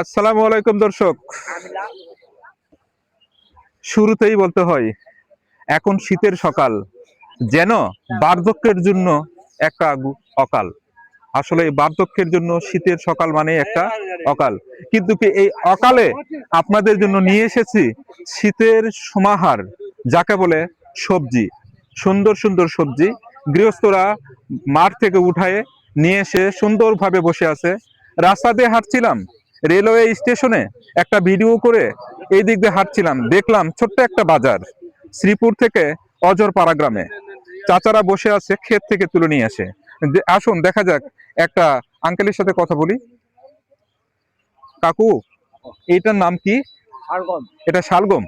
আসসালামু আলাইকুম, দর্শক। শুরুতেই বলতে হয়, এখন শীতের সকাল, যেন বার্ধক্যের জন্য একটা অকাল। আসলে এই বার্ধক্যের জন্য শীতের সকাল মানে একটা অকাল। কিন্তু কি এই অকালে আপনাদের জন্য নিয়ে এসেছি শীতের সমাহার, যাকে বলে সবজি। সুন্দর সুন্দর সবজি। গৃহস্থরা মাঠ থেকে উঠায়ে নিয়ে এসে সুন্দরভাবে বসে আছে। রাস্তা দিয়ে হাঁটছিলাম রেলওয়ে স্টেশনে একটা ভিডিও করে এই দিক দিয়ে হাঁটছিলাম। দেখলাম ছোট্ট একটা বাজার শ্রীপুর থেকে অজরপাড়া গ্রামে। চাচারা বসে আছে ক্ষেত থেকে তুলে নিয়ে আসে। আসুন দেখা যাক একটা আঙ্কেলের সাথে কথা বলি। কাকু এইটার নাম কি? এটা শালগম?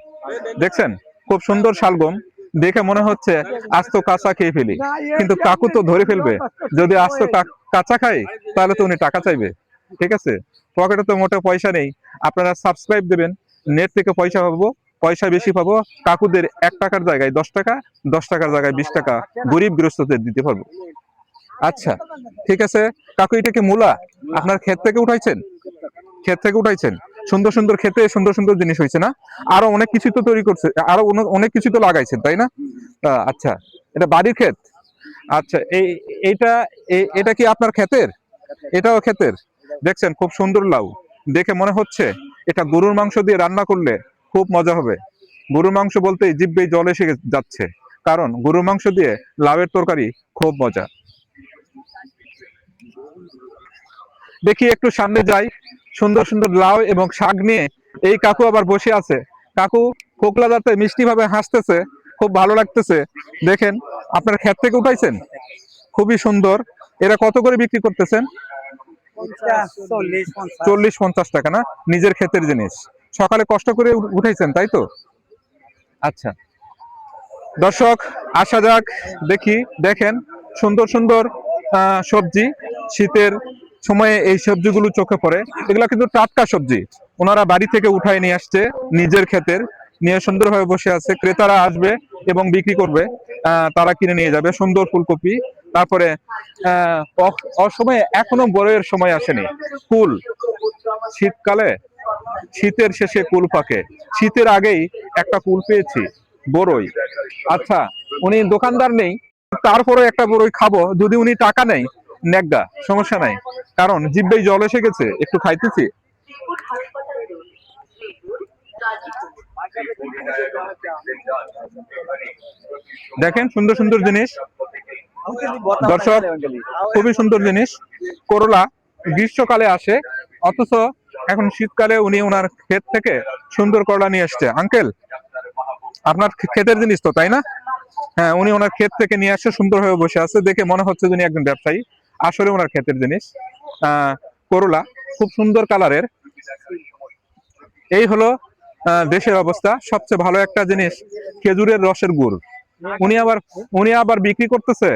দেখছেন? খুব সুন্দর শালগম। দেখে মনে হচ্ছে আস্ত কাঁচা খেয়ে ফেলি। কিন্তু কাকু তো ধরে ফেলবে। যদি আস্ত কা- কাঁচা খাই তাহলে তো উনি টাকা চাইবে। ঠিক আছে? পকেটে তো মোটে পয়সা নেই। আপনারা সাবস্ক্রাইব দেবেন। নেট থেকে পয়সা পাবো। পয়সা বেশি পাবো। কাকুদের এক টাকার জায়গায় দশ টাকা, দশ টাকার জায়গায় বিশ টাকা। গরিব গৃহস্থদের দিতে পারব। আচ্ছা ঠিক আছে? কাকু, এটা কি মূলা? আপনার ক্ষেত থেকে উঠাইছেন? ক্ষেত থেকে উঠাইছেন? সুন্দর সুন্দর খেতে সুন্দর সুন্দর জিনিস হয়েছে না? আরও অনেক কিছু তো তৈরি করছে। আরও অনেক কিছু তো লাগাইছেন, তাই না? আচ্ছা। এটা বাড়ির ক্ষেত? আচ্ছা এই এইটা এ- এটা কি আপনার ক্ষেতের? এটাও ক্ষেতের? দেখছেন খুব সুন্দর লাউ। দেখে মনে হচ্ছে এটা গরুর মাংস দিয়ে রান্না করলে খুব মজা হবে। গরুর মাংস বলতে জিব্বে জল এসে যাচ্ছে। কারণ গরুর মাংস দিয়ে লাউয়ের তরকারি খুব মজা। দেখি একটু সামনে যাই। সুন্দর সুন্দর লাউ এবং শাক নিয়ে এই কাকু আবার বসে আছে। কাকু ফোকলা দাঁতে মিষ্টি ভাবে হাসতেছে, খুব ভালো লাগতেছে। দেখেন, আপনার ক্ষেত থেকে উঠাইছেন? খুবই সুন্দর। এরা কত করে বিক্রি করতেছেন? চল্লিশ পঞ্চাশ টাকা না? নিজের ক্ষেতের জিনিস। সকালে কষ্ট করে উ- উঠাইছেন, তাই তো? আচ্ছা। দর্শক, আসা যাক, দেখি, দেখেন। সুন্দর সুন্দর সবজি। শীতের সময়ে এই সবজিগুলো চোখে পড়ে। এগুলো কিন্তু টাটকা সবজি। ওনারা বাড়ি থেকে উঠায় নিয়ে আসছে, নিজের ক্ষেতের। নিয়ে সুন্দরভাবে বসে আছে। ক্রেতারা আসবে এবং বিক্রি করবে। তারা কিনে নিয়ে যাবে। সুন্দর ফুলকপি। তারপরে অসময়ে এখনও বড়ের সময় আসেনি। কুল, শীতকালে, শীতের শেষে কুল পাকে শীতের আগেই একটা কুল পেয়েছি বড়ই আচ্ছা উনি দোকানদার নেই, তারপরে একটা বড়ই খাব, যদি উনি টাকা নেই নেগা সমস্যা নাই। কারণ জিব্বেই জল এসে গেছে, একটু খাইতেছি। দেখেন সুন্দর সুন্দর জিনিস। দর্শক খুবই সুন্দর জিনিস। করলা গ্রীষ্মকালে আসে অথচ এখন শীতকালে উনি ওনার ক্ষেত থেকে সুন্দর করলা নিয়ে আসছে আঙ্কেল আপনার ক্ষেতের জিনিস তো তাই না? হ্যাঁ উনি ওনার ক্ষেত থেকে নিয়ে আসছে সুন্দরভাবে বসে আছে। দেখে মনে হচ্ছে উনি একজন ব্যবসায়ী। আসলে ওনার ক্ষেতের জিনিস। আহ করলা খুব সুন্দর কালারের। এই হলো আহ, দেশের অবস্থা। সবচেয়ে ভালো একটা জিনিস খেজুরের রসের গুড়। উনি আবার উনি আবার বিক্রি করতেছে?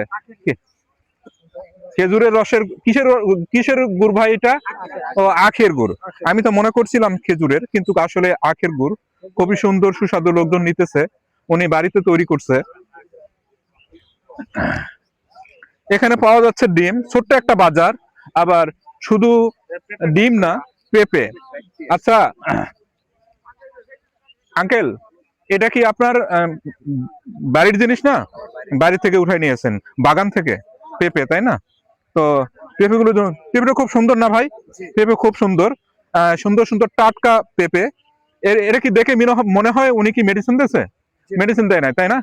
খেজুরের রসের কিসের কিসের গুড় ভাই এটা? ও আখের গুড়। আমি তো মনে করছিলাম খেজুরের কিন্তু আসলে আখের গুড় খুবই সুন্দর সুস্বাদু লোকজন নিতেছে। উনি বাড়িতে তৈরি করছে। এখানে পাওয়া যাচ্ছে ডিম। ছোট্ট একটা বাজার আবার শুধু ডিম না পেঁপে। আচ্ছা আঙ্কেল এটা কি আপনার বাড়ির জিনিস না? বাড়ি থেকে উঠাই নিয়েছেন বাগান থেকে পেঁপে তাই না? তো পেঁপে গুলো পেঁপেটা খুব সুন্দর না ভাই? পেঁপে খুব সুন্দর সুন্দর সুন্দর টাটকা পেঁপে। এটা কি দেখে মনে হয় উনি কি মেডিসিন দিয়েছে? মেডিসিন দেয় নাই তাই না?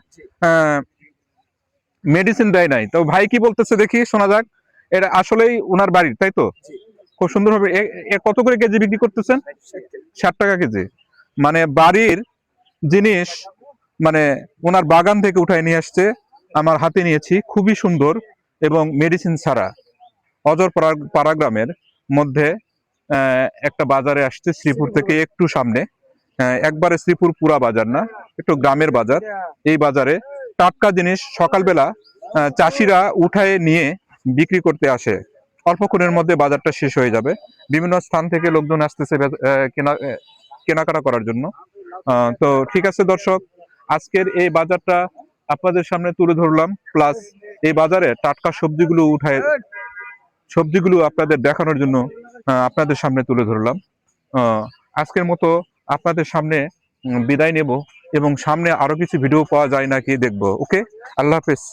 মেডিসিন দেয় নাই। তো ভাই কি বলতেছে দেখি শোনা যাক। এটা আসলেই ওনার বাড়ির তাই তো? খুব সুন্দরভাবে কত করে কেজি বিক্রি করতেছেন? ষাট টাকা কেজি। মানে বাড়ির জিনিস মানে ওনার বাগান থেকে উঠায় নিয়ে আসছে, আমার হাতে নিয়েছি, খুবই সুন্দর এবং মেডিসিন ছাড়া। অজর পাড়া- পাড়া গ্রামের মধ্যে একটা বাজারে আসছে শ্রীপুর থেকে একটু সামনে। একবারে শ্রীপুর পুরা বাজার না, একটু গ্রামের বাজার। এই বাজারে টাটকা জিনিস সকালবেলা চাষিরা উঠায় নিয়ে বিক্রি করতে আসে। অল্পক্ষণের মধ্যে বাজারটা শেষ হয়ে যাবে। বিভিন্ন স্থান থেকে লোকজন আসতেছে কেনা কেনাকাটা করার জন্য। তো ঠিক আছে দর্শক, আজকের এই বাজারটা আপনাদের সামনে তুলে ধরলাম প্লাস এই বাজারে টাটকা সবজিগুলো উঠায়, সবজিগুলো আপনাদের দেখানোর জন্য আপনাদের সামনে তুলে ধরলাম। আজকের মতো আপনাদের সামনে বিদায় নেব এবং সামনে আরও কিছু ভিডিও পাওয়া যায় নাকি দেখব ওকে আল্লাহ হাফেজ।